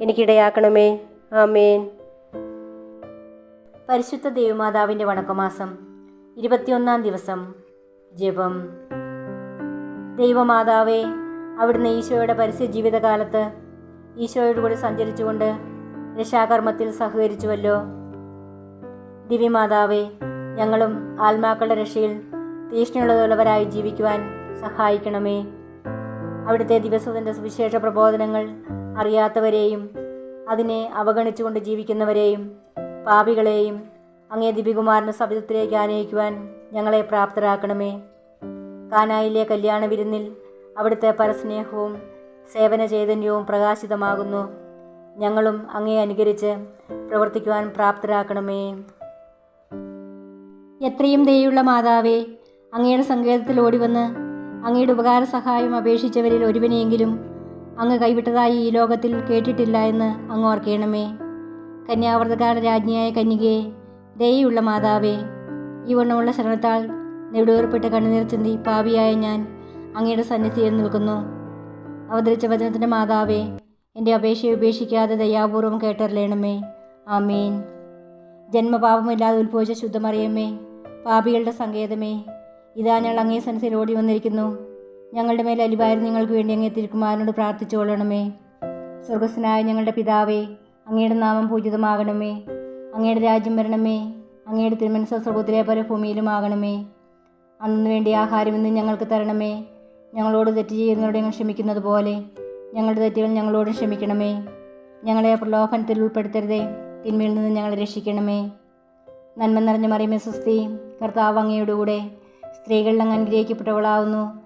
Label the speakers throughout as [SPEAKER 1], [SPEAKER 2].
[SPEAKER 1] എനിക്കിടയാക്കണമേ. ആമേൻ. പരിശുദ്ധ ദേവമാതാവിന്റെ വണക്കമാസം ഇരുപത്തിയൊന്നാം ദിവസം ജപം. ദൈവമാതാവേ അവിടുന്ന് ഈശോയുടെ പരസ്യ ജീവിതകാലത്ത് ഈശോയോട് കൂടി സഞ്ചരിച്ചുകൊണ്ട് രക്ഷാകർമ്മത്തിൽ സഹകരിച്ചുവല്ലോ. ദിവ്യമാതാവേ ഞങ്ങളും ആത്മാക്കളുടെ രക്ഷയിൽ തീഷ്ണുള്ളതുള്ളവരായി ജീവിക്കുവാൻ സഹായിക്കണമേ. അവിടുത്തെ ദിവസത്തിന്റെ സുവിശേഷ പ്രബോധനങ്ങൾ അറിയാത്തവരെയും അതിനെ അവഗണിച്ചുകൊണ്ട് ജീവിക്കുന്നവരെയും പാപികളെയും അങ്ങേ ദിപികുമാരന്റെ സവിധത്തിലേക്ക് ആനയിക്കുവാൻ ഞങ്ങളെ പ്രാപ്തരാക്കണമേ. കാനായിലെ കല്യാണ വിരുന്നിൽ അവിടുത്തെ പരസ്നേഹവും സേവന ചൈതന്യവും പ്രകാശിതമാകുന്നു. ഞങ്ങളും അങ്ങേ അനുകരിച്ച് പ്രവർത്തിക്കുവാൻ പ്രാപ്തരാക്കണമേ. എത്രയും ദയുള്ള മാതാവേ അങ്ങയുടെ സങ്കേതത്തിൽ ഓടിവന്ന് അങ്ങയുടെ ഉപകാര സഹായം അപേക്ഷിച്ചവരിൽ ഒരുവനെയെങ്കിലും അങ്ങ് കൈവിട്ടതായി ഈ ലോകത്തിൽ കേട്ടിട്ടില്ല എന്ന് അങ്ങ് ഓർക്കണമേ. കന്യാവർത്തകാല രാജ്ഞിയായ കന്യകയെ ദയുള്ള മാതാവേ ഈ വണ്ണമുള്ള ശരണത്താൽ നെടുവേർപ്പെട്ട് കണ്ണുനീർ ചിന്തി പാപിയായ ഞാൻ അങ്ങയുടെ സന്നിധിയിൽ നിൽക്കുന്നു. അവതരിച്ച വചനത്തിന്റെ മാതാവേ എന്റെ അപേക്ഷയെ ഉപേക്ഷിക്കാതെ ദയാപൂർവം കേട്ടറിയണമേ ആമീൻ. ജന്മപാപമില്ലാതെ ഉത്ഭവിച്ച ശുദ്ധമറിയമ്മേ പാപികളുടെ സങ്കേതമേ ഇതാ ഞങ്ങൾ അങ്ങേ സന്നിധിയിൽ ഓടി വന്നിരിക്കുന്നു. ഞങ്ങളുടെ മേൽ അലിവായിരുന്നു നിങ്ങൾക്ക് വേണ്ടി അങ്ങേ തിരുക്കുമാരനോട് പ്രാർത്ഥിച്ചുകൊള്ളണമേ. സ്വർഗസ്വനായ ഞങ്ങളുടെ പിതാവേ അങ്ങയുടെ നാമം പൂജിതമാകണമേ. അങ്ങയുടെ രാജ്യം വരണമേ. അങ്ങയുടെ തിരുമനസ സ്വർഗത്തിലെ പല ഭൂമിയിലുമാകണമേ അന്നു വേണ്ടി ആഹാരം ഇന്ന് ഞങ്ങൾക്ക് തരണമേ. ഞങ്ങളോട് തെറ്റ് ചെയ്യുന്നവരോട് ഞങ്ങൾ ക്ഷമിക്കുന്നത് പോലെ ഞങ്ങളുടെ തെറ്റുകൾ ഞങ്ങളോട് ക്ഷമിക്കണമേ. ഞങ്ങളെ പ്രലോഭനത്തിൽ ഉൾപ്പെടുത്തരുതേ. തിന്മയിൽ നിന്ന് ഞങ്ങളെ രക്ഷിക്കണമേ. നന്മ നിറഞ്ഞ മറിയമേ സുസ്തി കർത്താവ് അങ്ങയുടെ കൂടെ സ്ത്രീകളിൽ അങ്ങ് അനുഗ്രഹിക്കപ്പെട്ടവളാവുന്നു.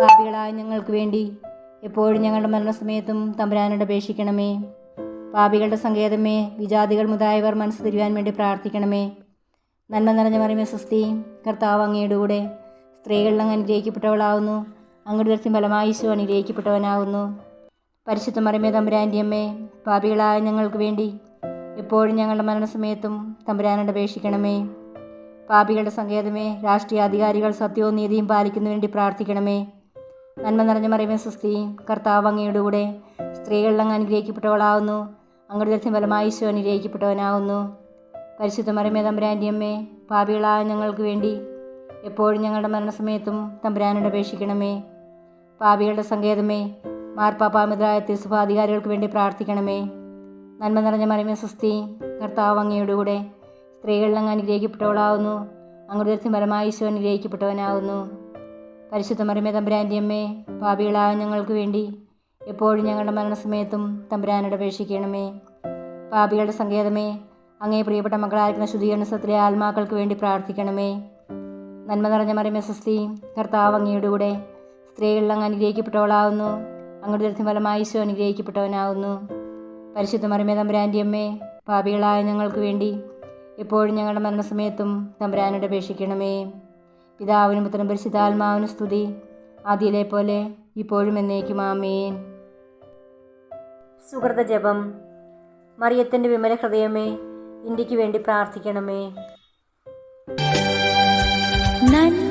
[SPEAKER 1] പാപികളായ ഞങ്ങൾക്ക് വേണ്ടി എപ്പോഴും ഞങ്ങളുടെ മരണസമയത്തും തമ്പുരാനോട് അപേക്ഷിക്കണമേ. പാപികളുടെ സങ്കേതമേ വിജാതികൾ മുതലായവർ മനസ്സ് തിരുവാൻ വേണ്ടി പ്രാർത്ഥിക്കണമേ. നന്മ നിറഞ്ഞ മറിയമേ സ്വസ്തി കർത്താവ് അങ്ങയുടെ കൂടെ സ്ത്രീകളിൽ അങ്ങ് അനുഗ്രഹിക്കപ്പെട്ടവളാവുന്നു. അങ്ങോട്ട് ദർശനം ഫലമായി ഈശോ പരിശുദ്ധ മറിയമേ തമ്പുരാന്റെ അമ്മേ പാപികളായ ഞങ്ങൾക്ക് വേണ്ടി എപ്പോഴും ഞങ്ങളുടെ മരണസമയത്തും തമ്പുരാനോട് അപേക്ഷിക്കണമേ. പാപികളുടെ സങ്കേതമേ രാഷ്ട്രീയ അധികാരികൾ സത്യവും നീതിയും പാലിക്കുന്നതിന് വേണ്ടി പ്രാർത്ഥിക്കണമേ. നന്മ നിറഞ്ഞ മറിയമേ സുസ്തി കർത്താവ് അങ്ങയുടെ കൂടെ സ്ത്രീകളിൽ അങ്ങ് അനുഗ്രഹിക്കപ്പെട്ടവളാവുന്നു. അങ്ങയുടെ ദർശനം ഫലമായി ഈശോ അനുഗ്രഹിക്കപ്പെട്ടവനാവുന്നു. പരിശുദ്ധ മറിയമേ തമ്പുരാന്റെ അമ്മേ പാപികളായ ഞങ്ങൾക്ക് വേണ്ടി എപ്പോഴും ഞങ്ങളുടെ മരണസമയത്തും തമ്പുരാനോട് അപേക്ഷിക്കണമേ. പാപികളുടെ സങ്കേതമേ മാർപ്പാപ്പാമിതരായ തിരുസഭാധികാരികൾക്ക് വേണ്ടി പ്രാർത്ഥിക്കണമേ. നന്മ നിറഞ്ഞ മറിയമേ സുസ്തി കർത്താവ് അങ്ങയുടെ കൂടെ സ്ത്രീകളിൽ അങ്ങ് അനുഗ്രഹിക്കപ്പെട്ടവളാവുന്നു. അങ്ങയുടെ ദർശനം ഫലമായി ഈശോ അനുഗ്രഹിക്കപ്പെട്ടവനാവുന്നു. പരിശുദ്ധ മറിയമേ തമ്പുരാന്റെ അമ്മേ പാപികളായ ഞങ്ങൾക്ക് വേണ്ടി എപ്പോഴും ഞങ്ങളുടെ മരണസമയത്തും തമ്പുരാനോട് അപേക്ഷിക്കണമേ. പാപികളുടെ സങ്കേതമേ അങ്ങേ പ്രിയപ്പെട്ട മക്കളായിരിക്കുന്ന ശുദ്ധീകരണത്തിലെ ആത്മാക്കൾക്ക് വേണ്ടി പ്രാർത്ഥിക്കണമേ. നന്മ നിറഞ്ഞ മറിയമേ സുസ്തി കർത്താവ് അങ്ങയുടെ കൂടെ സ്ത്രീകളിൽ അങ്ങ് അനുഗ്രഹിക്കപ്പെട്ടവളാവുന്നു. അങ്ങയുടെ ദൃഢ ഫലമായി ഈശോ അനുഗ്രഹിക്കപ്പെട്ടവനാവുന്നു. പരിശുദ്ധ മറിയമേ തമ്പുരാന്റെ അമ്മേ പാപികളായ ഞങ്ങൾക്ക് വേണ്ടി എപ്പോഴും ഞങ്ങളുടെ മരണസമയത്തും തമ്പുരാനോട് അപേക്ഷിക്കണമേ. പിതാവിനും പുത്രനും പരിശുദ്ധാത്മാവിനും സ്തുതി. ആദ്യയിലെ പോലെ ഇപ്പോഴും എന്നേക്കും ആമേൻ. സുഹൃത ജപം. മറിയത്തിന്റെ വിമല ഹൃദയമേ ഇന്ത്യയ്ക്ക് വേണ്ടി പ്രാർത്ഥിക്കണമേ.
[SPEAKER 2] നന്മ